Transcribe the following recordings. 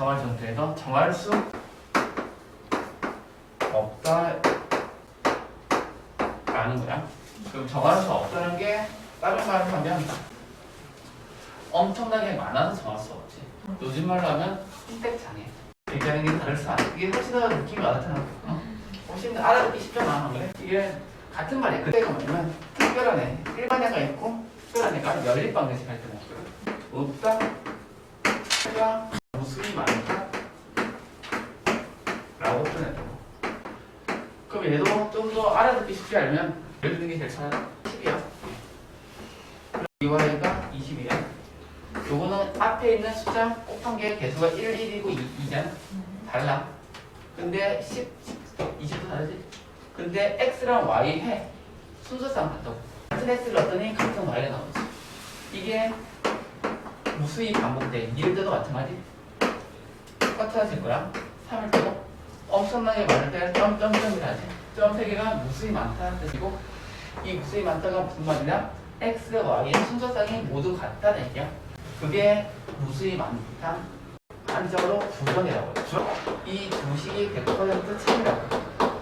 정할 전제에서 정할 수 없다 라는 거야. 그럼 정할 수 없다는 게 다른 말로 하면 엄청나게 많아서 정할 수 없지. 요즘 말로 하면 선택장애. 얘기하는 게 다를 수 없어. 이게 훨씬 더 느낌이 와닿잖아. 어? 훨씬 더 알아듣기 쉽잖아. 안 그래? 이게 같은 말이야. 그때가 뭐냐면 특별한 애, 일반 애가 있고 특별한 애가 연립 방정식 할 때는 없다. 무수히 많다. 라고 표현했다고. 그럼 얘도 좀 더 알아듣기 쉽게 알면 예를 드는 게 제일 차라리 10이야. 이와이가 20이야. 요거는 앞에 있는 숫자 곱한 게 개수가 1, 1이고 2, 2잖아. 달라. 근데 10, 20도 다르지? 근데 x랑 y 해. 순서상 같다고. 같은 x를 넣었더니 같은 y가 나오지. 이게 무수히 반복돼. 2일 때도 마찬가지. 똑같아질 거야. 3일 때도. 엄청나게 많을 때는 점점점이라지. 점 3개가 무수히 많다는 뜻이고 이 무수히 많다가 무슨 말이냐? x, y의 순서상이 모두 같다는 얘기야. 그게 무수히 많다. 한자로 부정이라고 해요. 이 두 식이 100% 참이라고 해요.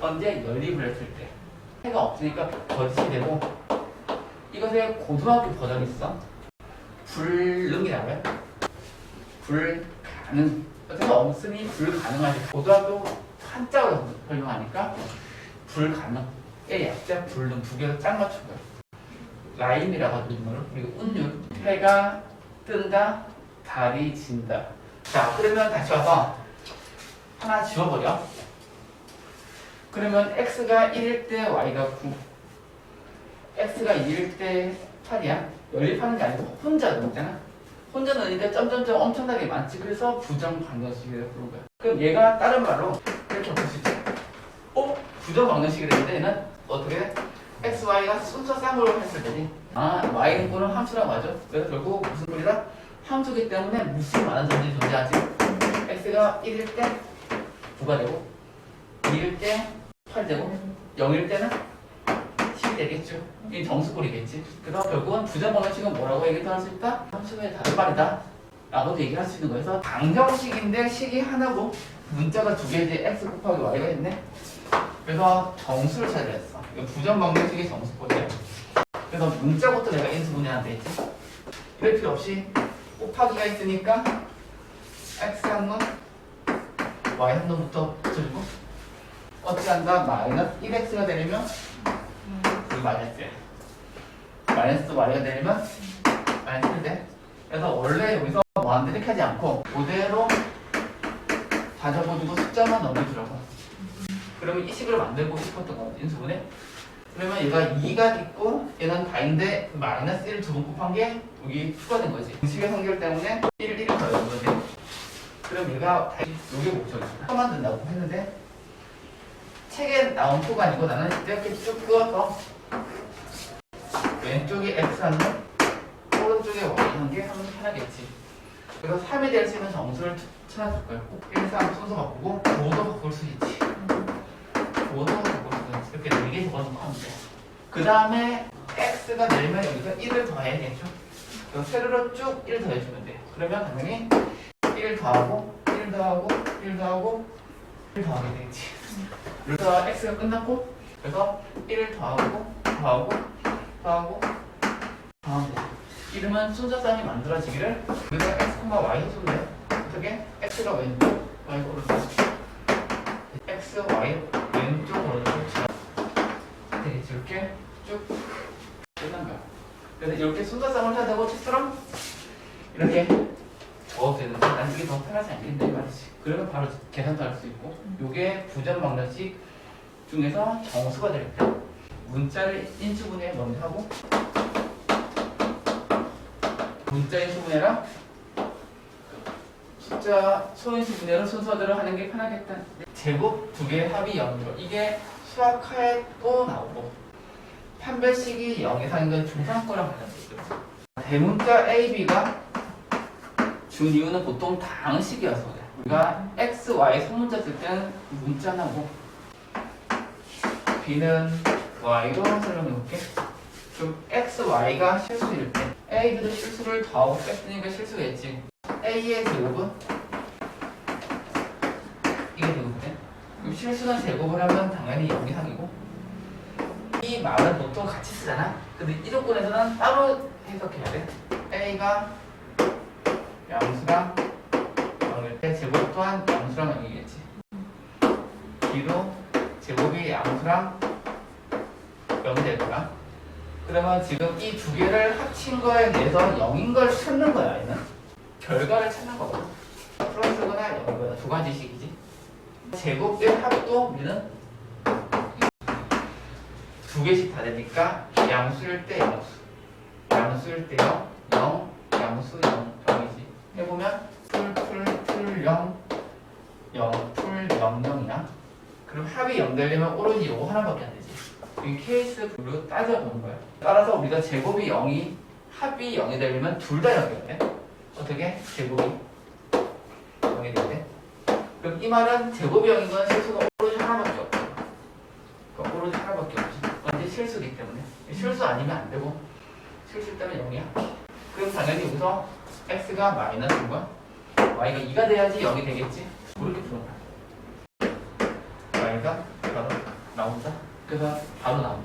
언제 연립을 했을 때. 해가 없으니까 거짓이 되고 이것에 고등학교 버전이 있어. 불능이라고 해요. 불 가능. 어쨌든 없으니 불가능하지. 고등학교 한자로 설명하니까 불가능. 의 약자 불능 두 개를 짝 맞춘 거야. 라임이라고 하는 거를 그리고 운율. 해가 뜬다, 달이 진다. 자, 그러면 다시 와서 하나 지워버려. 그러면 x가 1일 때 y가 9. x가 2일 때 8이야. 연립하는 게 아니고 혼자 넣잖아. 혼자 넣으니까 점점점 엄청나게 많지. 그래서 부정 방정식이라고 부른 거야. 그럼 얘가 다른 말로 이렇게 있지. 어? 부정 방정식이 되는데 얘는 어떻게 돼? x, y가 순서 쌍으로 했을 때지. 아, y는 거는 함수라고 하죠. 그래서 결국 무슨 소리다? 함수기 때문에 무수히 많은 점들이 존재하지. x가 1일 때 9가 되고 2일 때 8되고 0일 때는 10이 되겠죠. 이 정수꼴이겠지. 그래서 결국은 부정 방정식은 뭐라고 얘기도 할 수 있다? 함수의 다른 말이다. 라고도 얘기할 수 있는. 그래서 방정식인데 식이 하나고 문자가 두 개지 x 곱하기 y가 있네. 그래서 정수를 찾으려 했어. 이거 부정 방정식의 정수꼴이야. 그래서 문자부터 내가 인수분해하면 되지. 이럴 필요 없이 곱하기가 있으니까 x 한 놈, y 한 놈부터 붙여주고 어떻게 한다? 마이너스 1x가 되려면 그 마이너스야. 마이너스 y가 되려면 마이너스 1 돼. 그래서 원래 여기서 뭐 하는데 이렇게 하지 않고 그대로 다 적어주고 숫자만 넘겨주라고. 그러면 이 식을 만들고 싶었던 거 인수분해. 그러면 얘가 2가 있고 얘는 다인데 마이너스 1을 두 번 곱한 게 여기 추가된 거지. 공식의 성질 때문에 1, 1을 더해준 거지. 그럼 얘가 다시 요게 목적이야. 표 만든다고 했는데 책에 나온 표가 아니고 나는 이렇게 쭉 그어서 왼쪽에 x 하는 오른쪽에 y 하는 게 하면 편하겠지. 그래서 3이 될 수 있는 정수를 찾아줄 거예요. 1, 3 순서 바꾸고 5도 바꿀 수 있지. 5도 바꿀 수 있지. 이렇게 4개 적어놓고 하면 돼. 그 다음에 x가 되면 여기서 1을 더해야겠죠. 그래서 세로로 쭉 1 더해주면 돼. 그러면 당연히 1 더하고 1 더하고 1 더하고 1 더하게 되겠지. 그래서 x가 끝났고 그래서 1 더하고 더하고 더하고 더하면 돼. 이름은 순서상이 만들어지기를 그래서 x, y 순서에 어떻게 x가 왼쪽, y가 오른쪽 x, y 왼쪽, 오른쪽 지나 되겠지 이렇게 쭉 끝난 거야. 그래서 이렇게 순서상을 해야 되고 책처럼 이렇게 적어도 되는데 난 이게 더 편하지 않겠냐 이 말이지. 그러면 바로 계산도 할 수 있고 요게 부정 방정식 중에서 정수가 될 때 문자를 인수분해 먼저 하고 문자 인수분해랑 숫자 소인수분해로 순서대로 하는 게 편하겠다. 제곱 두 개 합이 0이고 이게 수학화에 또 나오고 판별식이 0 이상인 건 중상거랑 관련돼 있거든. 대문자 A, B가 준 이유는 보통 당식이어서 그래. 우리가 X, Y 소문자 쓸 때는 문자 나고 B는 Y로 설명해볼게 좀 X, Y가 실수일 때 A도 실수를 더하고 뺐으니까 실수겠지 A의 제곱은 이게 누구인데? 그럼 실수는 제곱을 하면 당연히 0이 상이고. 이 말은 보통 같이 쓰잖아 근데 이 조건에서는 따로 해석해야 돼 A가 양수랑 0일 때 제곱 또한 양수랑 0이겠지 B로 제곱이 양수랑 0이 될 거야. 그러면 지금 이 두 개를 합친 거에 대해서 0인 걸 찾는 거야, 얘는. 결과를 찾는 거거든. 플러스거나 0이거나 두 가지 식이지. 제곱된 합도 우리는 두 개씩 다 되니까 양수일 때 양수, 양수일 때 0, 0, 양수 0, 0이지. 해보면 풀, 풀, 풀 0, 0, 풀 0, 0이야. 그럼 합이 0 되려면 오로지 이거 하나밖에 안 되지. 이 케이스별로 따져보는 거야. 따라서 우리가 제곱이 0이 합이 0이 되려면 둘다 0이어야 돼. 어떻게? 제곱이 0이 되대. 그럼 이 말은 제곱이 0인 건 실수가 오로지 하나밖에 없고 그러니까 오로지 하나밖에 없지. 언제 실수기 때문에. 실수 아니면 안 되고 실수 때문에 0이야. 그럼 당연히 여기서 x가 마이너스인 거야. y가 2가 돼야지 0이 되겠지. 그렇게 풀어가 바로 나온다. 그래서 바로 나온다.